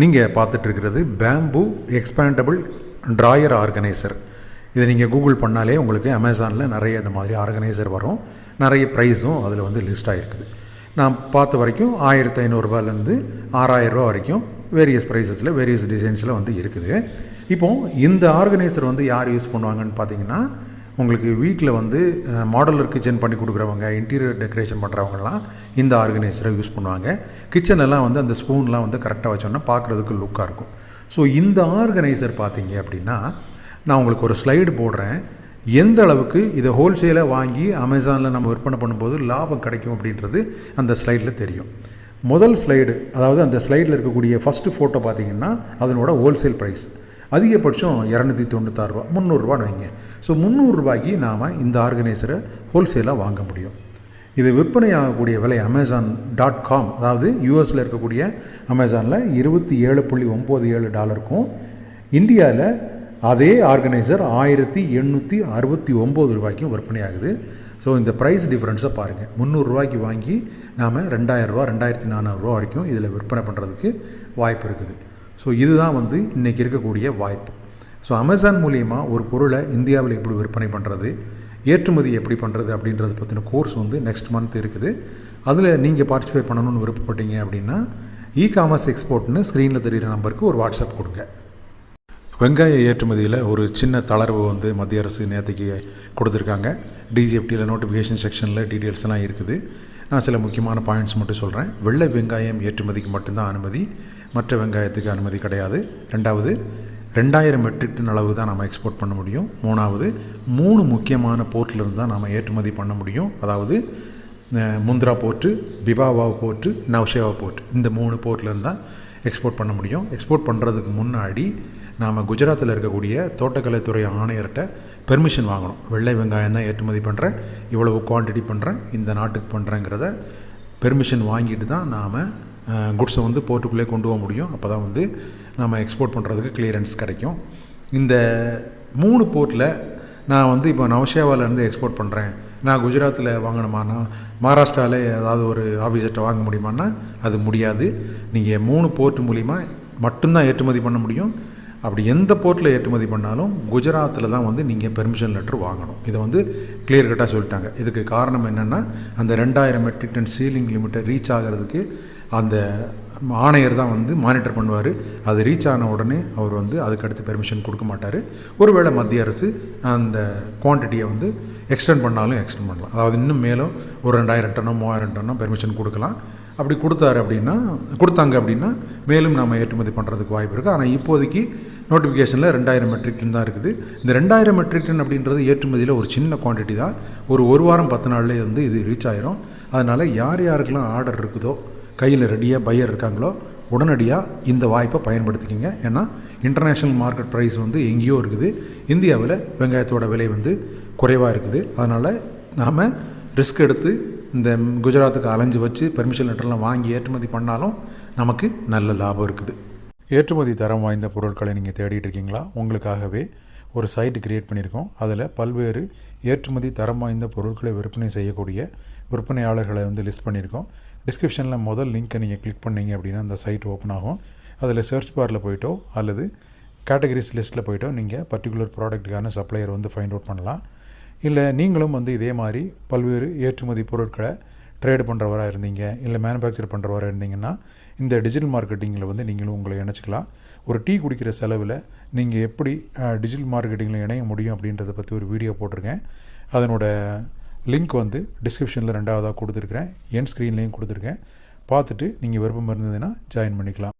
நீங்கள் பார்த்துட்ருக்கிறது bamboo expandable drawer organiser இதை நீங்கள் கூகுள் பண்ணாலே உங்களுக்கு அமேசானில் நிறைய இந்த மாதிரி ஆர்கனைசர் வரும். நிறைய ப்ரைஸும் அதில் வந்து லிஸ்ட் ஆகிருக்குது நான் பார்த்த வரைக்கும் ஆயிரத்தி ஐநூறுரூபாலேருந்து ஆறாயிரரூபா வரைக்கும் வேரியஸ் ப்ரைஸஸில் வேரியஸ் டிசைன்ஸில் வந்து இருக்குது. இப்போது இந்த ஆர்கனைசர் வந்து யார் யூஸ் பண்ணுவாங்கன்னு பார்த்தீங்கன்னா உங்களுக்கு வீட்டில் வந்து மாடலர் கிச்சன் பண்ணி கொடுக்குறவங்க இன்டீரியர் டெக்கரேஷன் பண்ணுறவங்கலாம் இந்த ஆர்கனைசரை யூஸ் பண்ணுவாங்க. கிச்சனெல்லாம் வந்து அந்த ஸ்பூன்லாம் வந்து கரெக்டாக வச்சோன்னா பார்க்குறதுக்கு லுக்காக இருக்கும். ஸோ இந்த ஆர்கனைசர் பார்த்தீங்க அப்படின்னா நான் உங்களுக்கு ஒரு ஸ்லைடு போடுறேன். எந்த அளவுக்கு இதை ஹோல்சேலாக வாங்கி அமேசானில் நம்ம விற்பனை பண்ணும்போது லாபம் கிடைக்கும் அப்படின்றது அந்த ஸ்லைடில் தெரியும். முதல் ஸ்லைடு அதாவது அந்த ஸ்லைடில் இருக்கக்கூடிய ஃபஸ்ட்டு ஃபோட்டோ பார்த்தீங்கன்னா அதனோட ஹோல்சேல் ப்ரைஸ் அதிகபட்சம் இரநூத்தி தொண்ணூத்தாறு முந்நூறுரூவான்னு வைங்க. ஸோ முந்நூறுரூபாய்க்கு நாம் இந்த ஆர்கனைசரை ஹோல்சேலாக வாங்க முடியும். இது விற்பனை ஆகக்கூடிய விலை அமேசான் டாட் காம் அதாவது யூஎஸில் இருக்கக்கூடிய அமேசானில் இருபத்தி ஏழு புள்ளி ஒம்பது ஏழு டாலருக்கும் இந்தியாவில் அதே ஆர்கனைசர் ஆயிரத்தி எண்ணூற்றி அறுபத்தி ஒம்பது ரூபாய்க்கும் விற்பனை ஆகுது ஸோ இந்த ப்ரைஸ் டிஃப்ரென்ஸை பாருங்கள் முந்நூறுரூவாய்க்கு வாங்கி நாம் ரெண்டாயிரரூவா ரெண்டாயிரத்தி நானூறுரூவா வரைக்கும் இதில் விற்பனை பண்ணுறதுக்கு வாய்ப்பு இருக்குது. ஸோ இதுதான் வந்து இன்றைக்கி இருக்கக்கூடிய வாய்ப்பு. ஸோ அமேசான் மூலியமாக ஒரு பொருளை இந்தியாவில் எப்படி விற்பனை பண்ணுறது ஏற்றுமதி எப்படி பண்ணுறது அப்படின்றத பற்றின கோர்ஸ் வந்து நெக்ஸ்ட் மந்த் இருக்குது. அதில் நீங்கள் பார்ட்டிசிபேட் பண்ணணும்னு விருப்பப்பட்டீங்க அப்படின்னா இ காமர்ஸ் எக்ஸ்போர்ட்னு ஸ்க்ரீனில் தெரிகிற நம்பருக்கு ஒரு வாட்ஸ்அப் கொடுங்க. வெங்காய ஏற்றுமதியில் ஒரு சின்ன தளர்வு வந்து மத்திய அரசு நேற்றுக்கு கொடுத்துருக்காங்க. டிஜிஎஃப்டியில் நோட்டிஃபிகேஷன் செக்ஷனில் டீட்டெயில்ஸ்லாம் இருக்குது. நான் சில முக்கியமான பாயிண்ட்ஸ் மட்டும் சொல்கிறேன் வெள்ளை வெங்காயம் ஏற்றுமதிக்கு மட்டும்தான் அனுமதி. மற்ற வெங்காயத்துக்கு அனுமதி கிடையாது. ரெண்டாவது ரெண்டாயிரம் மெட்ரிக் டன் அளவு தான் நம்ம எக்ஸ்போர்ட் பண்ண முடியும். மூணாவது மூணு முக்கியமான போர்ட்லேருந்து தான் நம்ம ஏற்றுமதி பண்ண முடியும். அதாவது Mundra Mundra port Pipavav port Nhava Sheva port இந்த மூணு போர்ட்லேருந்து தான் எக்ஸ்போர்ட் பண்ண முடியும். எக்ஸ்போர்ட் பண்ணுறதுக்கு முன்னாடி நாம் குஜராத்தில் இருக்கக்கூடிய தோட்டக்கலைத்துறை ஆணையர்கிட்ட பெர்மிஷன் வாங்கணும். வெள்ளை வெங்காயம் தான் ஏற்றுமதி பண்ணுறேன் இவ்வளவு குவான்டிட்டி பண்ணுறேன் இந்த நாட்டுக்கு பண்ணுறேங்கிறத பெர்மிஷன் வாங்கிட்டு தான் நாம் குட்ஸை வந்து போர்ட்டுக்குள்ளே கொண்டு போக முடியும். அப்போ தான் வந்து நம்ம எக்ஸ்போர்ட் பண்ணுறதுக்கு கிளியரன்ஸ் கிடைக்கும். இந்த மூணு போர்ட்டில் நான் வந்து இப்போ நவஷேவாலேருந்து எக்ஸ்போர்ட் பண்ணுறேன் நான் குஜராத்தில் வாங்கணுமானா மகாராஷ்டிராவில் ஏதாவது ஒரு ஆஃபீஸர்கிட்ட வாங்க முடியுமான்னா அது முடியாது. நீங்கள் மூணு போர்ட் மூலிமா மட்டும்தான் ஏற்றுமதி பண்ண முடியும். அப்படி எந்த போர்ட்டில் ஏற்றுமதி பண்ணாலும் குஜராத்தில் தான் வந்து நீங்கள் பெர்மிஷன் லெட்டர் வாங்கணும். இதை வந்து கிளியர் கட்டாக சொல்லிட்டாங்க. இதுக்கு காரணம் என்னென்னா அந்த ரெண்டாயிரம் மெட்ரிக் டன் சீலிங் லிமிட்டை ரீச் ஆகிறதுக்கு அந்த ஆணையர் தான் வந்து மானிட்டர் பண்ணுவார். அது ரீச் ஆன உடனே அவர் வந்து அதுக்கடுத்து பெர்மிஷன் கொடுக்க மாட்டார். ஒருவேளை மத்திய அரசு அந்த குவான்டிட்டியை வந்து எக்ஸ்டெண்ட் பண்ணாலும் எக்ஸ்டெண்ட் பண்ணலாம். அதாவது இன்னும் மேலும் ஒரு ரெண்டாயிரம் டன்னோ மூவாயிரம் டன்னோ பெர்மிஷன் கொடுக்கலாம். அப்படி கொடுத்தாரு அப்படின்னா கொடுத்தாங்க அப்படின்னா மேலும் நம்ம ஏற்றுமதி பண்ணுறதுக்கு வாய்ப்பு இருக்குது ஆனால் இப்போதைக்கு நோட்டிஃபிகேஷனில் ரெண்டாயிரம் மெட்ரிக் டன் தான் இருக்குது. இந்த ரெண்டாயிரம் மெட்ரிக் டன் அப்படின்றது ஏற்றுமதியில் ஒரு சின்ன குவான்டிட்டி தான். ஒரு ஒரு வாரம் பத்து நாள்லேயே வந்து இது ரீச் ஆயிரும். அதனால் யார் யாருக்கெல்லாம் ஆர்டர் இருக்குதோ கையில் ரெடியாக பையர் இருக்காங்களோ உடனடியாக இந்த வாய்ப்பை பயன்படுத்திக்கிங்க. ஏன்னா இன்டர்நேஷ்னல் மார்க்கெட் ப்ரைஸ் வந்து எங்கேயோ இருக்குது. இந்தியாவில் வெங்காயத்தோட விலை வந்து குறைவாக இருக்குது. அதனால் நாம் ரிஸ்க் எடுத்து இந்த குஜராத்துக்கு அலைஞ்சு வச்சு பெர்மிஷன் லெட்டர்லாம் வாங்கி ஏற்றுமதி பண்ணாலும் நமக்கு நல்ல லாபம் இருக்குது. ஏற்றுமதி தரம் வாய்ந்த பொருட்களை நீங்கள் தேடிட்டு இருக்கீங்களா? உங்களுக்காகவே ஒரு சைட் கிரியேட் பண்ணியிருக்கோம். அதில் பல்வேறு ஏற்றுமதி தரம் வாய்ந்த பொருட்களை விற்பனை செய்யக்கூடிய விற்பனையாளர்களை வந்து லிஸ்ட் பண்ணியிருக்கோம். டிஸ்கிரிப்ஷனில் முதல் லிங்க்கை நீங்கள் கிளிக் பண்ணீங்க அப்படின்னா அந்த சைட் ஓப்பன் ஆகும். அதில் சர்ச் பாரில் போயிட்டோ அல்லது கேட்டகரிஸ் லிஸ்ட்டில் போயிட்டோ நீங்கள் பர்டிகுலர் ப்ராடக்ட்டுக்கான சப்ளையர் வந்து ஃபைண்ட் அவுட் பண்ணலாம். இல்லை நீங்களும் வந்து இதே மாதிரி பல்வேறு ஏற்றுமதி பொருட்களை ட்ரேடு பண்ணுறவராக இருந்தீங்க இல்லை மேனுஃபேக்சர் பண்ணுறவராக இருந்தீங்கன்னா இந்த டிஜிட்டல் மார்க்கெட்டிங்கில் வந்து நீங்களும் உங்களை இணைச்சிக்கலாம். ஒரு டீ குடிக்கிற செலவில் நீங்கள் எப்படி டிஜிட்டல் மார்க்கெட்டிங்கில் இணைய முடியும் அப்படின்றத பற்றி ஒரு வீடியோ போட்டிருக்கேன். அதனோட லிங்க் வந்து டிஸ்கிரிப்ஷனில் ரெண்டாவதாக கொடுத்துருக்குறேன். என் ஸ்க்ரீன்லேயும் கொடுத்துருக்கேன். பார்த்துட்டு நீங்கள் விருப்பம் இருந்ததுன்னா ஜாயின் பண்ணிக்கலாம்.